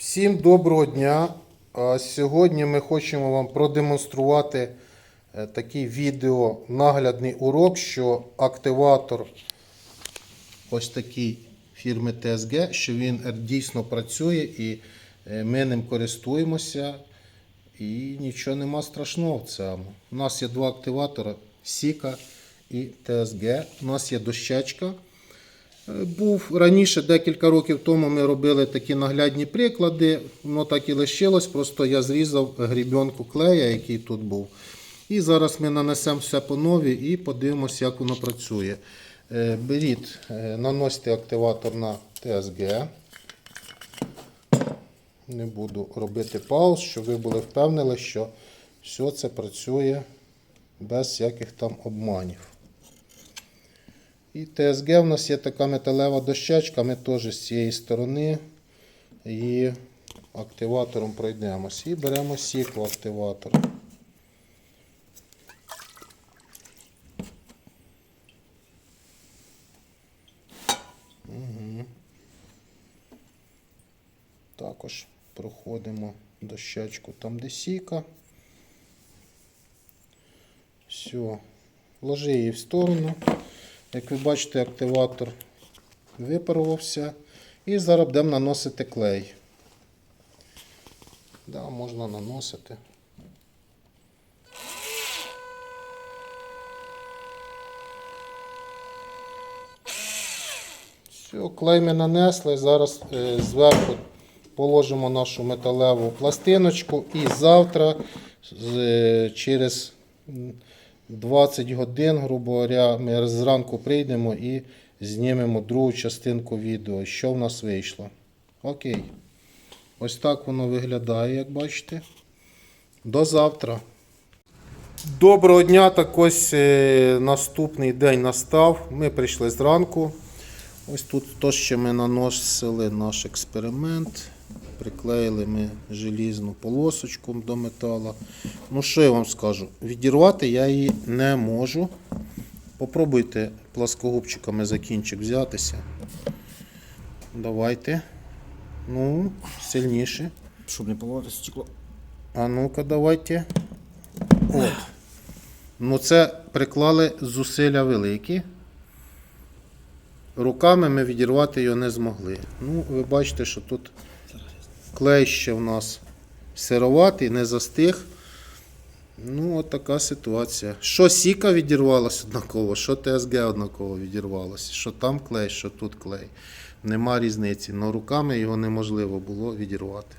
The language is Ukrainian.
Всім доброго дня. Сьогодні ми хочемо вам продемонструвати е, такий відео наглядний урок, що активатор ось такий фірми TSG, що він е, дійсно працює і е, ми ним користуємося. І нічого нема страшного в цьому. У нас є два активатора Сіка і TSG. У нас є дощечка. Був раніше, декілька років тому, ми робили такі наглядні приклади. Воно так і лишилось, просто я зрізав грібенку клея, який тут був. І зараз ми нанесемо все по нові і подивимося, як воно працює. Е, Беріть, е, наносьте активатор на TSG. Не буду робити пауз, щоб ви були впевнені, що все це працює без всяких там обманів. І ТСГ в нас є така металева дощечка, ми теж з цієї сторони її активатором пройдемось. І беремо сікло активатор. Угу. Також проходимо дощечку там, де сіка. Все. Ложи її в сторону. Як ви бачите, активатор випарувався. І зараз будемо наносити клей. Да, можна наносити. Все, клей ми нанесли. Зараз е, зверху положимо нашу металеву пластиночку і завтра е, через 20 годин, грубо говоря, ми зранку прийдемо і знімемо другу частинку відео, що в нас вийшло. Окей. Ось так воно виглядає, як бачите. До завтра. Доброго дня, так ось е, наступний день настав. Ми прийшли зранку. Ось тут то, що ми наносили наш експеримент. Приклеїли ми желізну полосочку до метала. Ну, що я вам скажу? Відірвати я її не можу. Попробуйте пласкогубчиками за кінчик взятися. Давайте. Ну, сильніше. Щоб не поламати стекло. А ну-ка, давайте. От. Ну, це приклали зусилля великі. Руками ми відірвати його не змогли. Ну, ви бачите, що тут клей ще в нас сироватий, не застиг. Ну, от така ситуація. Що Сіка відірвалася однаково, що ТСГ однаково відірвалося, що там клей, що тут клей. Нема різниці. Но руками його неможливо було відірвати.